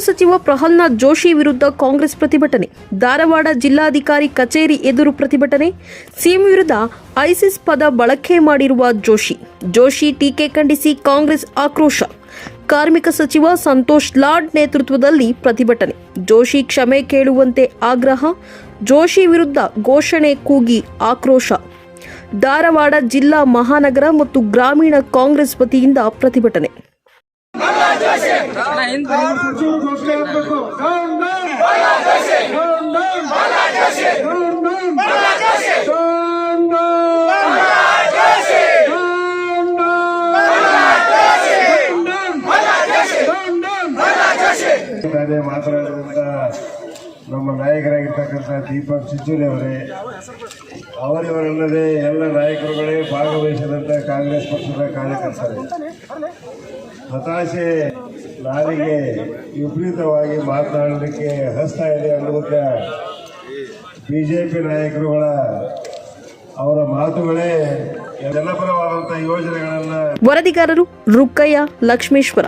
ಸಚಿವ ಪ್ರಹ್ಲಾದ್ ಜೋಶಿ ವಿರುದ್ಧ ಕಾಂಗ್ರೆಸ್ ಪ್ರತಿಭಟನೆ, ಧಾರವಾಡ ಜಿಲ್ಲಾಧಿಕಾರಿ ಕಚೇರಿ ಎದುರು ಪ್ರತಿಭಟನೆ, ಸಿಎಂ ವಿರುದ್ಧ ಐಸಿಸ್ ಪದ ಬಳಕೆ ಮಾಡಿರುವ ಜೋಶಿ. ಜೋಶಿ ಟೀಕೆ ಖಂಡಿಸಿ ಕಾಂಗ್ರೆಸ್ ಆಕ್ರೋಶ. ಕಾರ್ಮಿಕ ಸಚಿವ ಸಂತೋಷ್ ಲಾಡ್ ನೇತೃತ್ವದಲ್ಲಿ ಪ್ರತಿಭಟನೆ. ಜೋಶಿ ಕ್ಷಮೆ ಕೇಳುವಂತೆ ಆಗ್ರಹ, ಜೋಶಿ ವಿರುದ್ಧ ಘೋಷಣೆ ಕೂಗಿ ಆಕ್ರೋಶ. ಧಾರವಾಡ ಜಿಲ್ಲಾ ಮಹಾನಗರ ಮತ್ತು ಗ್ರಾಮೀಣ ಕಾಂಗ್ರೆಸ್ ವತಿಯಿಂದ ಪ್ರತಿಭಟನೆ. ಮಾತನಾಡಿದಂತ ನಮ್ಮ ನಾಯಕರಾಗಿರ್ತಕ್ಕಂಥ ದೀಪಕ್ ಚಿಂಚೋಳಿ ಅವರೇ ಅವರಿವರಲ್ಲದೆ ಎಲ್ಲ ನಾಯಕರುಗಳೇ ಭಾಗವಹಿಸಿದಂಥ ಕಾಂಗ್ರೆಸ್ ಪಕ್ಷದ ಕಾರ್ಯಕರ್ತರು. ಹತಾಶೆ ನಾಲಿಗೆ ವಿಪರೀತವಾಗಿ ಮಾತನಾಡಲಿಕ್ಕೆ ಹಸ್ತಾ ಇದೆ ಅನ್ನೋದಕ್ಕೆ ಬಿ ಜೆ ಪಿ ನಾಯಕರುಗಳ ಅವರ ಮಾತುಗಳೇ ವರದಿಗಾರರು ರುಕ್ಕಯ್ಯ ಲಕ್ಷ್ಮೇಶ್ವರ.